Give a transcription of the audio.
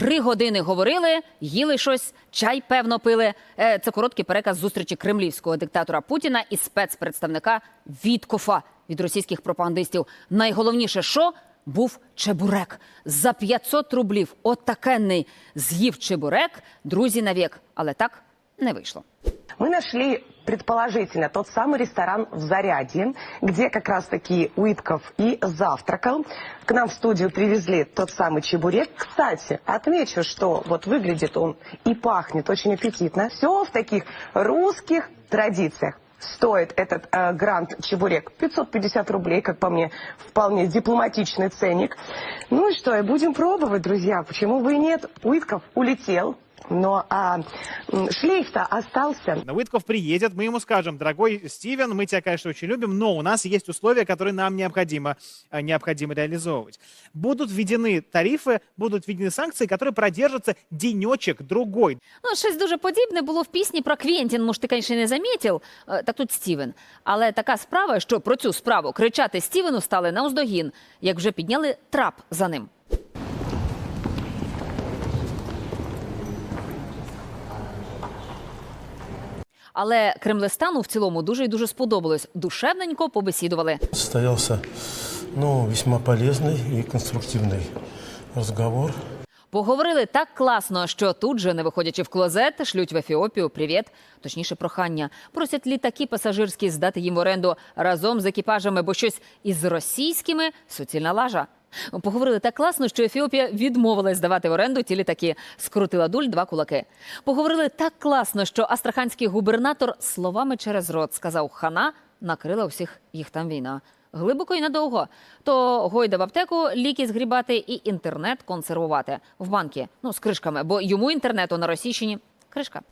Три години говорили, їли щось, чай певно пили. Е, Це короткий переказ зустрічі кремлівського диктатора Путіна і спецпредставника Віткофа від російських пропагандистів. Найголовніше, що був чебурек за 500 рублів. Отакенний з'їв чебурек, друзі навік. Але так не вийшло. Мы нашли предположительно тот самый ресторан в Зарядье, где как раз-таки Уитков и завтракал. К нам в студию привезли тот самый чебурек. Кстати, отмечу, что вот выглядит он и пахнет очень аппетитно. Все в таких русских традициях. Стоит этот э, грант чебурек 550 рублей, как по мне, вполне дипломатичный ценник. Ну и что, и будем пробовать, друзья. Почему бы и нет? Уитков улетел, но а, м, шлейф-то остался. Уитков приедет, мы ему скажем, дорогой Стивен, мы тебя, конечно, очень любим, но у нас есть условия, которые нам необходимо, э, необходимо реализовывать. Будут введены тарифы, будут введены санкции, которые продержатся денечек-другой. Ну, щось дуже подібне було в пісні про Квєнтін, може, ти, звісно, не замітив. Е, Так тут Стівен. Але така справа, що про цю справу кричати Стівену стали на уздогін, як вже підняли трап за ним. Але Кремлестану в цілому дуже і дуже сподобалось. Душевненько побесідували. Состоялся ну, весьма полезный и конструктивный разговор. Поговорили так класно, що тут же, не виходячи в клозет, шлють в Ефіопію привіт, точніше прохання. Просять літаки пасажирські здати їм в оренду разом з екіпажами, бо щось із російськими суцільна лажа. Поговорили так класно, що Ефіопія відмовилась здавати в оренду ті літаки. Скрутила дуль два кулаки. Поговорили так класно, що астраханський губернатор словами через рот сказав хана, накрила всіх їх там війна. Глибоко і надовго. То гойда в аптеку ліки згрібати і інтернет консервувати в банки. Ну з кришками, бо йому інтернету на Російщині кришка.